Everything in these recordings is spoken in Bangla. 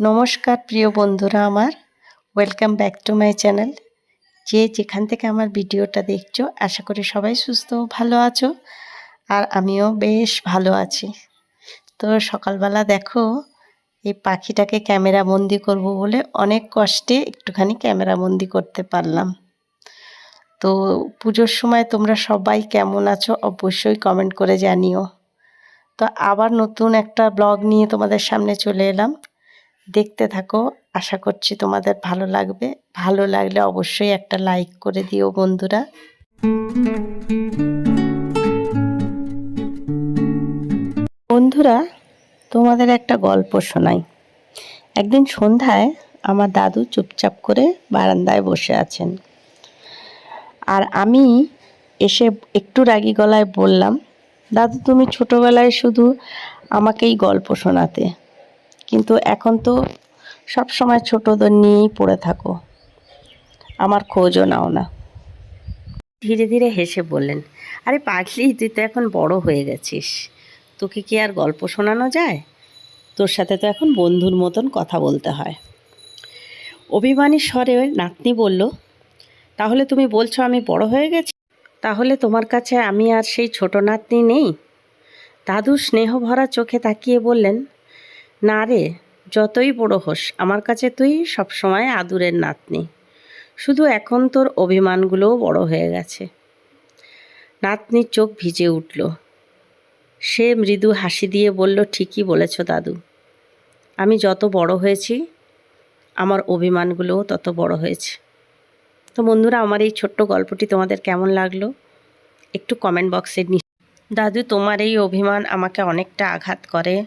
নমস্কার প্রিয় বন্ধুরা আমার। Welcome back to my channel যে যেখান থেকে আমার ভিডিওটা দেখছ, আশা করি সবাই সুস্থ ভালো আছো, আর আমিও বেশ ভালো আছি। তো সকালবেলা দেখো, এই পাখিটাকে ক্যামেরা বন্দি করব বলে অনেক কষ্টে একটুখানি ক্যামেরা বন্দি করতে পারলাম। তো পুজোর সময় তোমরা সবাই কেমন আছো অবশ্যই কমেন্ট করে জানিও। তো আবার নতুন একটা ব্লগ নিয়ে তোমাদের সামনে চলে এলাম। দেখতে থাকো। আশা করছি তোমাদের ভালো লাগবে। ভালো লাগলে অবশ্যই একটা লাইক করে দিও বন্ধুরা। বন্ধুরা, তোমাদের একটা গল্প শোনাই। একদিন সন্ধ্যায় আমার দাদু চুপচাপ করে বারান্দায় বসে আছেন। আর আমি এসে একটু রাগী গলায় বললাম, দাদু, তুমি ছোটোবেলায় শুধু আমাকেই গল্প শোনাতে। কিন্তু এখন তো সব সময় ছোটদের নিয়েই পড়ে থাকো। আমার খোঁজও নাও না। ধীরে ধীরে হেসে বললেন, আরে পাগলি, তুই তো এখন বড় হয়ে গেছিস। তোকে কি আর গল্প শোনানো যায়? তোর সাথে তো এখন বন্ধুর মতন কথা বলতে হয়। অভিমানী স্বরে নাতনি বলল, তাহলে তুমি বলছো আমি বড় হয়ে গেছি? তাহলে তোমার কাছে আমি আর সেই ছোট নাতনি নেই? দাদু স্নেহ ভরা চোখে তাকিয়ে বললেন না রে, যতই বড় হোস, আমার কাছে তুই সবসময় আদুরের নাতনি। শুধু এখন তোর অভিমানগুলোও বড় হয়ে গেছে। নাতনির চোখ ভিজে উঠল। সে মৃদু হাসি দিয়ে বলল, ঠিকই বলেছ দাদু। আমি যত বড় হয়েছি, আমার অভিমানগুলোও তত বড় হয়েছে। তো বন্ধুরা, আমার এই ছোট্ট গল্পটি তোমাদের কেমন লাগল? একটু কমেন্ট বক্সে নি দাদু, তোমার এই অভিমান আমাকে অনেকটা আঘাত করে।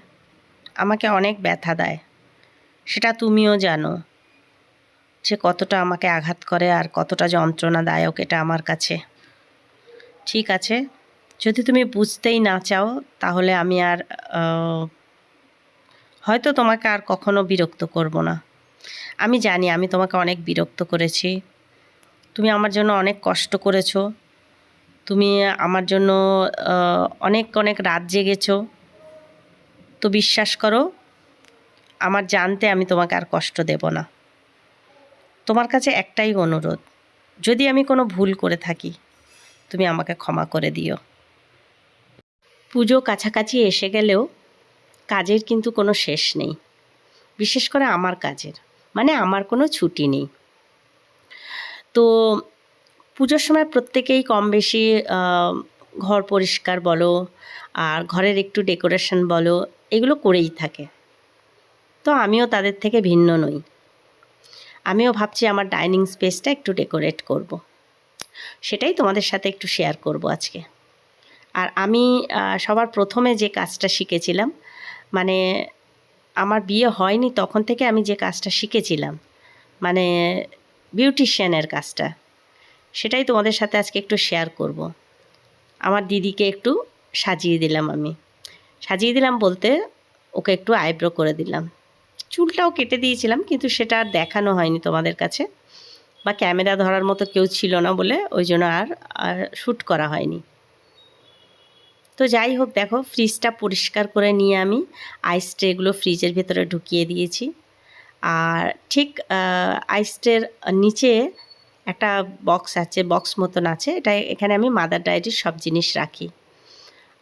আমাকে অনেক ব্যথা দেয়। সেটা তুমিও জানো যে কতটা আমাকে আঘাত করে আর কতটা যন্ত্রণাদায়ক এটা আমার কাছে। ঠিক আছে, যদি তুমি বুঝতেই না চাও তাহলে আমি আর হয়তো তোমাকে আর কখনো বিরক্ত করব না। আমি জানি আমি তোমাকে অনেক বিরক্ত করেছি। তুমি আমার জন্য অনেক কষ্ট করেছ। তুমি আমার জন্য অনেক অনেক রাত জেগেছো। তো বিশ্বাস করো। আমার জানতে আমি তোমাকে আর কষ্ট দেব না। তোমার কাছে একটাই অনুরোধ, যদি আমি কোনো ভুল করে থাকি, তুমি আমাকে ক্ষমা করে দিও। পুজো কাছাকাছি এসে গেলেও কাজের কিন্তু কোনো শেষ নেই, বিশেষ করে আমার কাজের মানে আমার কোনো ছুটি নেই। তো পুজোর সময় প্রত্যেকেই কম বেশি ঘর পরিষ্কার বলো, আর ঘরের একটু ডেকোরেশন বলো এগুলো করেই থাকে তো আমিও তাদের থেকে ভিন্ন নই আমিও ভাবছি আমার ডাইনিং স্পেসটা একটু ডেকোরেট করব। সেটাই তোমাদের সাথে একটু শেয়ার করব আজকে আর আমি সবার প্রথমে যে কাজটা শিখেছিলাম মানে আমার বিয়ে হয়নি তখন থেকে আমি যে কাজটা শিখেছিলাম মানে বিউটিশিয়ানের কাজটা, সেটাই তোমাদের সাথে আজকে একটু শেয়ার করব। আমার দিদিকে একটু সাজিয়ে দিলাম আমি সাজিয়ে দিলাম বলতে ওকে একটু আইব্রো করে দিলাম। চুলটাও কেটে দিয়েছিলাম, কিন্তু সেটা আর দেখানো হয়নি তোমাদের কাছে। বা ক্যামেরা ধরার মতো কেউ ছিল না বলে ওই জন্য আর আর শ্যুট করা হয়নি। তো যাই হোক, দেখো ফ্রিজটা পরিষ্কার করে নিয়ে আমি আইস ট্রেগুলো ফ্রিজের ভেতরে ঢুকিয়ে দিয়েছি। আর ঠিক আইস ট্রের নিচে একটা বক্স আছে, বক্স মতন আছে। এটা এখানে আমি মাদার ডায়েরির সব জিনিস রাখি।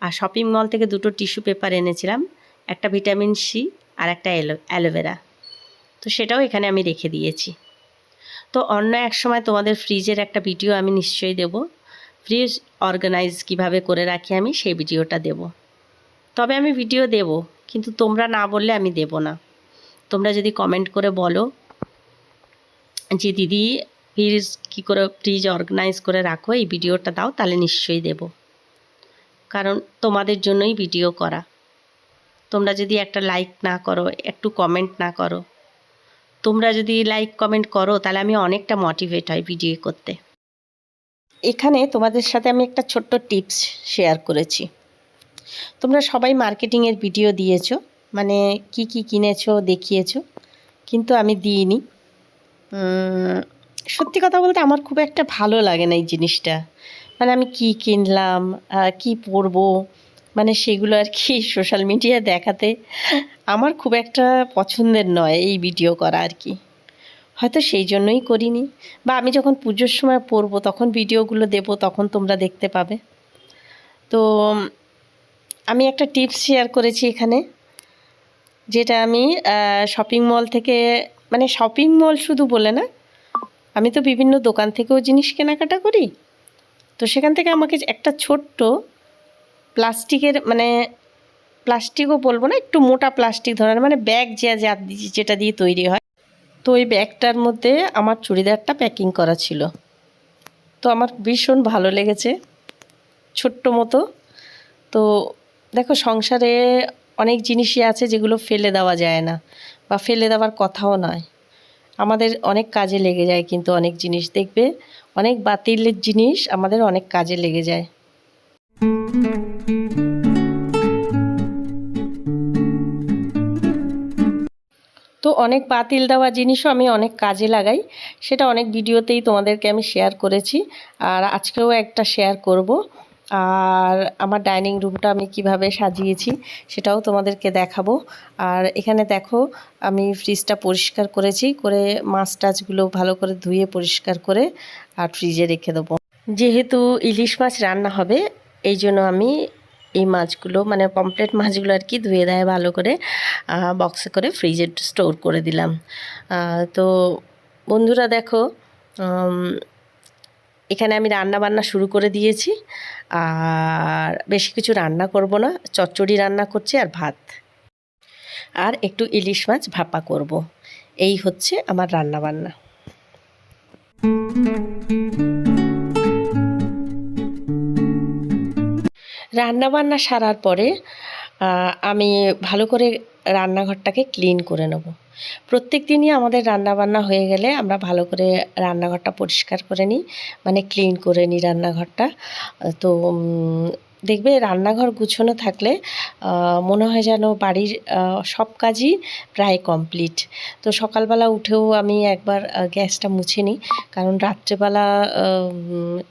আর শপিং মল থেকে দুটো টিস্যু পেপার এনেছিলাম, একটা ভিটামিন সি আর একটা অ্যালো অ্যালোভেরা তো সেটাও এখানে আমি রেখে দিয়েছি। তো অন্য এক সময় তোমাদের ফ্রিজের একটা ভিডিও আমি নিশ্চয়ই দেব। ফ্রিজ অর্গানাইজ কীভাবে করে রাখি আমি সেই ভিডিওটা দেব। তবে আমি ভিডিও দেব, কিন্তু তোমরা না বললে আমি দেব না। তোমরা যদি কমেন্ট করে বলো যে, দিদি ফ্রিজ কী করে ফ্রিজ অর্গানাইজ করে রাখো, এই ভিডিওটা দাও, তাহলে নিশ্চয়ই দেব। কারণ তোমাদের জন্যই ভিডিও করা। তোমরা যদি একটা লাইক না করো, একটু কমেন্ট না করো, তোমরা যদি লাইক কমেন্ট করো, তাহলে আমি অনেকটা মোটিভেট হয় ভিডিও করতে। এখানে তোমাদের সাথে আমি একটা ছোট্ট টিপস শেয়ার করেছি। তোমরা সবাই মার্কেটিংয়ের ভিডিও দিয়েছ মানে কি কি কিনেছো, দেখিয়েছো, কিন্তু আমি দিইনি। সত্যি কথা বলতে আমার খুব একটা ভালো লাগে না এই জিনিসটা। মানে আমি কি কিনলাম কি পরবো মানে সেগুলো আর কি সোশ্যাল মিডিয়ায় দেখাতে আমার খুব একটা পছন্দের নয় এই ভিডিও করা আর কি। হয়তো সেই জন্যই করিনি। বা আমি যখন পুজোর সময় পরবো, তখন ভিডিওগুলো দেব, তখন তোমরা দেখতে পাবে। তো, আমি একটা টিপস শেয়ার করেছি এখানে, যেটা আমি শপিং মল থেকে মানে শপিং মল শুধু বলে না, আমি তো বিভিন্ন দোকান থেকেও জিনিস কেনাকাটা করি। তো সেখান থেকে আমাকে একটা ছোট্ট প্লাস্টিকের মানে প্লাস্টিকও বলব না, একটু মোটা প্লাস্টিক ধরনের মানে ব্যাগ যে যা যেটা দিয়ে তৈরি হয়। তো ওই ব্যাগটার মধ্যে আমার চুড়িদারটা প্যাকিং করা ছিল। তো আমার ভীষণ ভালো লেগেছে, ছোট্ট মতো। তো দেখো সংসারে অনেক জিনিসই আছে যেগুলো ফেলে দেওয়া যায় না বা ফেলে দেওয়ার কথাও নয়। আমাদের অনেক কাজে লেগে যায় কিন্তু অনেক জিনিস, দেখবে অনেক বাতিলের জিনিস আমাদের অনেক কাজে লেগে যায়। তো অনেক বাতিল দেওয়া জিনিসও আমি অনেক কাজে লাগাই, সেটা অনেক ভিডিওতেই তোমাদেরকে আমি শেয়ার করেছি। আর আজকেও একটা শেয়ার করব। আর আমার ডাইনিং রুমটা আমি কীভাবে সাজিয়েছি সেটাও তোমাদেরকে দেখাবো। আর এখানে দেখো, আমি ফ্রিজটা পরিষ্কার করেছি, করে মাছ টাছগুলো ভালো করে ধুয়ে পরিষ্কার করে আর ফ্রিজে রেখে দেবো। যেহেতু ইলিশ মাছ রান্না হবে, এই জন্য আমি এই মাছগুলো মানে পমপ্লেট মাছগুলো আর কি ধুয়ে দেয় ভালো করে বক্সে করে ফ্রিজে স্টোর করে দিলাম। তো বন্ধুরা দেখো এখানে আমি রান্না বান্না শুরু করে দিয়েছি। আর বেশি কিছু রান্না করব না, চচ্চড়ি রান্না করছি আর ভাত। আর একটু ইলিশ মাছ ভাপা করব। এই হচ্ছে আমার রান্না বান্না রান্না বান্না সারার পরে আমি ভালো করে রান্নাঘরটাকে ক্লিন করে নেব। প্রত্যেক দিনই আমাদের রান্নাবান্না হয়ে গেলে আমরা ভালো করে রান্নাঘরটা পরিষ্কার করে নিই মানে ক্লিন করে নিই রান্নাঘরটা। তো দেখবে রান্নাঘর গুছানো থাকলে মনে হয় যেন বাড়ির সব কাজই প্রায় কমপ্লিট তো সকালবেলা উঠেও আমি একবার গ্যাসটা মুছে নিই, কারণ রাত্রেবেলা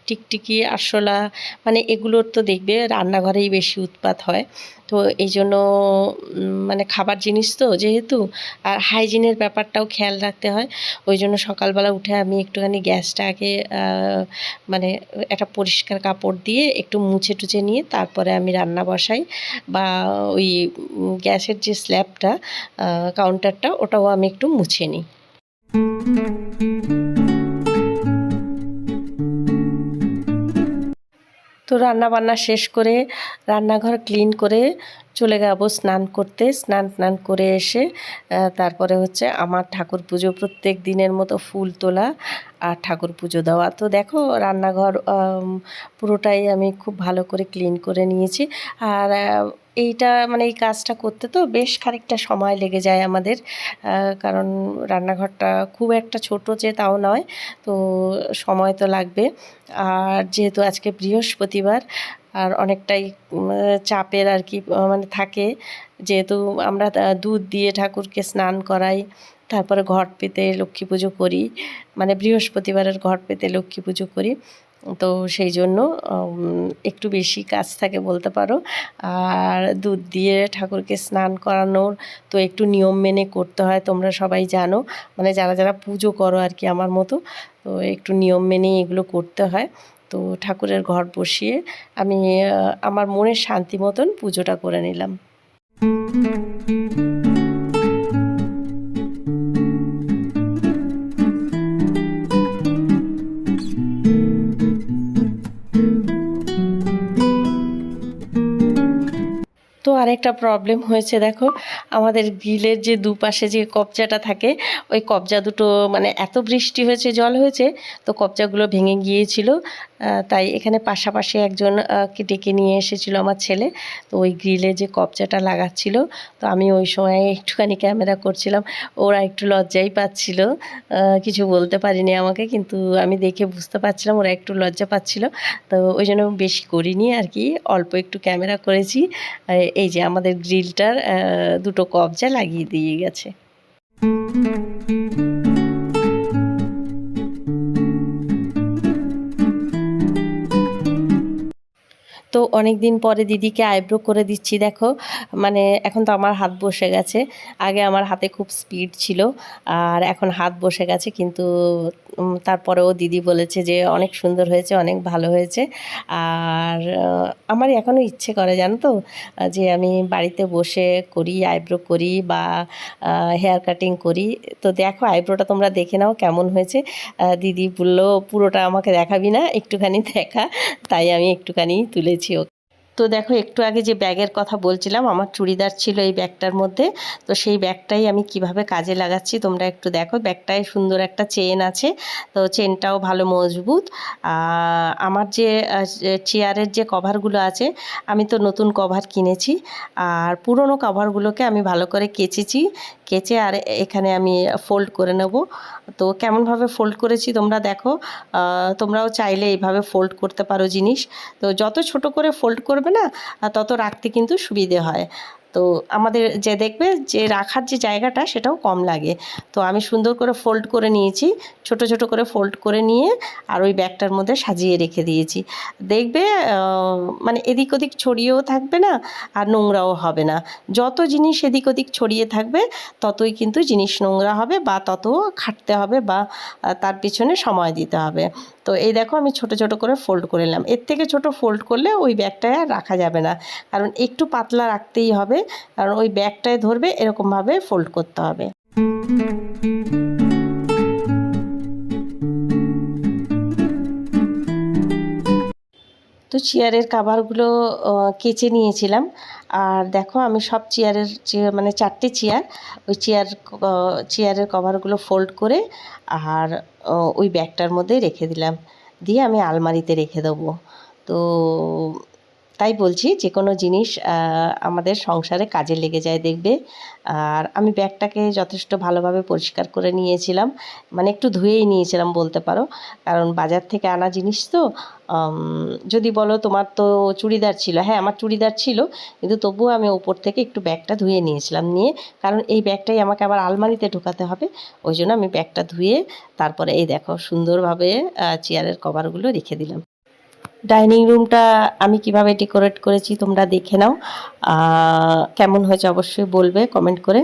টিকটিকি, আরশোলা মানে এগুলোর তো দেখবে রান্নাঘরেই বেশি উৎপাত হয়। তো এই জন্য মানে খাবার জিনিস তো যেহেতু, আর হাইজিনের ব্যাপারটাও খেয়াল রাখতে হয়। ওই জন্য সকালবেলা উঠে আমি একটুখানি গ্যাসটাকে মানে একটা পরিষ্কার কাপড় দিয়ে একটু মুছে টুছে নিয়ে তারপরে আমি রান্না বসাই বা ওই গ্যাসের যে স্ল্যাবটা কাউন্টারটা ওটাও আমি একটু মুছে নিই। তো রান্না বান্না শেষ করে রান্নাঘর ক্লিন করে চলে যাব স্নান করতে। স্নান টান করে এসে তারপরে হচ্ছে আমার ঠাকুর পুজো প্রত্যেক দিনের মতো ফুল তোলা আর ঠাকুর পুজো দেওয়া। তো দেখো রান্নাঘর পুরোটাই আমি খুব ভালো করে ক্লিন করে নিয়েছি। আর এইটা মানে এই কাজটা করতে তো বেশ খানিকটা সময় লেগে যায় আমাদের কারণ রান্নাঘরটা খুব একটা ছোট যে তাও নয়। তো সময় তো লাগবে। আর যেহেতু আজকে বৃহস্পতিবার আর অনেকটাই চাপের আর কি মানে থাকে। যেহেতু আমরা দুধ দিয়ে ঠাকুরকে স্নান করাই, তারপরে ঘট পেতে লক্ষ্মী পুজো করি মানে বৃহস্পতিবারের ঘট পেতে লক্ষ্মী পুজো করি। তো সেই জন্য একটু বেশি কাজ থাকে বলতে পারো। আর দুধ দিয়ে ঠাকুরকে স্নান করানোর তো একটু নিয়ম মেনে করতে হয়, তোমরা সবাই জানো। মানে যারা যারা পুজো করো আর কি আমার মতো, তো একটু নিয়ম মেনেই এগুলো করতে হয়। তো ঠাকুরের ঘর বসিয়ে আমি আমার মনের শান্তি মতন পুজোটা করে নিলাম। তো আরেকটা প্রবলেম হয়েছে, দেখো, আমাদের গ্রিলের যে দুপাশে যে কবজাটা থাকে, ওই কবজা দুটো মানে এত বৃষ্টি হয়েছে, জল হয়েছে, তো কবজাগুলো ভেঙে গিয়েছিল। তাই এখানে পাশাপাশি একজন কে ডেকে নিয়ে এসেছিল আমার ছেলে। তো ওই গ্রিলে যে কবজাটা লাগাচ্ছিল, তো আমি ওই সময় একটুখানি ক্যামেরা করছিলাম। ওরা একটু লজ্জাই পাচ্ছিল। কিছু বলতে পারিনি আমাকে, কিন্তু আমি দেখে বুঝতে পারছিলাম ওরা একটু লজ্জা পাচ্ছিল। তো ওই জন্য বেশি করিনি আর কি, অল্প একটু ক্যামেরা করেছি। এই যে আমাদের গ্রিলটার দুটো কবজা লাগিয়ে দিয়ে গেছে। তো অনেক দিন পরে দিদিকে আইব্রো করে দিচ্ছি, দেখো। মানে এখন তো আমার হাত বসে গেছে। আগে আমার হাতে খুব স্পিড ছিল, আর এখন হাত বসে গেছে, কিন্তু তারপরেও দিদি বলেছে যে অনেক সুন্দর হয়েছে, অনেক ভালো হয়েছে। আর আমার এখনও ইচ্ছে করে, জানো তো? যে আমি বাড়িতে বসে করি আইব্রো করি বা হেয়ার কাটিং করি। তো দেখো আইব্রোটা তোমরা দেখে নাও কেমন হয়েছে। দিদি বলল, পুরোটা আমাকে দেখাবি না, একটুখানি দেখা। তাই আমি একটুখানি তুলেছি তো দেখো, একটু আগে যে ব্যাগের কথা বলছিলাম, আমার চুড়িদার ছিল এই ব্যাগটার মধ্যে। তো সেই ব্যাগটাই আমি কীভাবে কাজে লাগাচ্ছি তোমরা একটু দেখো। ব্যাগটায় সুন্দর একটা চেন আছে, তো চেনটাও ভালো মজবুত। আমার যে চেয়ারের যে কভারগুলো আছে, আমি তো নতুন কভার কিনেছি। আর পুরনো কভারগুলোকে আমি ভালো করে কেচেছি। কেচে আর এখানে আমি ফোল্ড করে নেব। তো কেমনভাবে ফোল্ড করেছি তোমরা দেখো। তোমরাও চাইলে এইভাবে ফোল্ড করতে পারো জিনিস। তো যত ছোট করে ফোল্ড করবে না? তত রাখতে কিন্তু সুবিধে হয়। তো আমাদের যে দেখবে যে রাখার যে জায়গাটা সেটাও কম লাগে। তো আমি সুন্দর করে ফোল্ড করে নিয়েছি, ছোট ছোট করে ফোল্ড করে নিয়ে আর ওই ব্যাগটার মধ্যে সাজিয়ে রেখে দিয়েছি। দেখবে মানে এদিক ওদিক ছড়িয়েও থাকবে না আর নোংরাও হবে না। যত জিনিস এদিক ওদিক ছড়িয়ে থাকবে, ততই কিন্তু জিনিস নোংরা হবে বা তত খাটতে হবে বা তার পিছনে সময় দিতে হবে। তো এই দেখো আমি ছোট ছোট করে ফোল্ড করে নিলাম। এর থেকে ছোট ফোল্ড করলে ওই ব্যাগটায় আর রাখা যাবে না। কারণ একটু পাতলা রাখতেই হবে কারণ ওই ব্যাগটায় ধরবে, এরকমভাবে ফোল্ড করতে হবে। তো চেয়ারের কাভারগুলো কেচে নিয়েছিলাম। আর দেখো, আমি সব চেয়ারের মানে চারটে চেয়ার, ওই চেয়ার চেয়ারের কভারগুলো ফোল্ড করে আর ওই ব্যাগটার মধ্যে রেখে দিলাম। দিয়ে আমি আলমারিতে রেখে দেবো। তো তাই বলছি যে কোনো জিনিস আমাদের সংসারে কাজে লেগে যায় দেখবে। আর আমি ব্যাগটাকে যথেষ্ট ভালোভাবে পরিষ্কার করে নিয়েছিলাম। মানে একটু ধুয়েই নিয়েছিলাম বলতে পারো। কারণ বাজার থেকে আনা জিনিস তো যদি বলো তোমার তো চুড়িদার ছিল। হ্যাঁ আমার চুড়িদার ছিল, কিন্তু তবুও আমি ওপর থেকে একটু ব্যাগটা ধুয়ে নিয়েছিলাম নিয়ে। কারণ এই ব্যাগটাই আমাকে আবার আলমারিতে ঢোকাতে হবে। ওই জন্য আমি ব্যাগটা ধুয়ে তারপরে এই দেখো সুন্দরভাবে চেয়ারের কভারগুলো রেখে দিলাম। ডাইনিং রুমটা আমি কীভাবে ডেকোরেট করেছি তোমরা দেখে নাও। কেমন হয়েছে অবশ্যই বলবে কমেন্ট করে।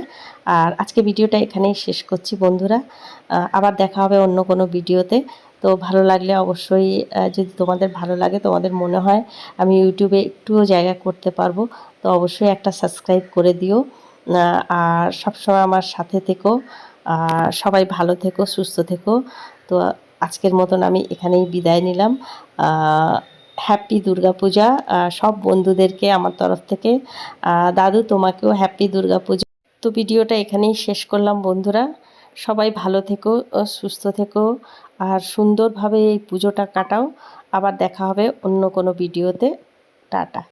আর আজকে ভিডিওটা এখানেই শেষ করছি বন্ধুরা। আবার দেখা হবে অন্য কোনো ভিডিওতে। তো ভালো লাগলে অবশ্যই যদি তোমাদের ভালো লাগে, তোমাদের মনে হয় আমি ইউটিউবে একটুও জায়গা করতে পারব, তো অবশ্যই একটা সাবস্ক্রাইব করে দিও। আর সবসময় আমার সাথে থেকো। আর সবাই ভালো থেকো, সুস্থ থেকো। তো আজকের মতন আমি এখানেই বিদায় নিলাম। হ্যাপি দুর্গাপূজা সব বন্ধুদেরকে আমার তরফ থেকে। দাদু তোমাকেও হ্যাপি দুর্গাপূজা তো ভিডিওটা এখানেই শেষ করলাম বন্ধুরা। সবাই ভালো থেকো সুস্থ থেকো, আর সুন্দরভাবে এই পুজোটা কাটাও। আবার দেখা হবে অন্য কোনো ভিডিওতে। টাটা।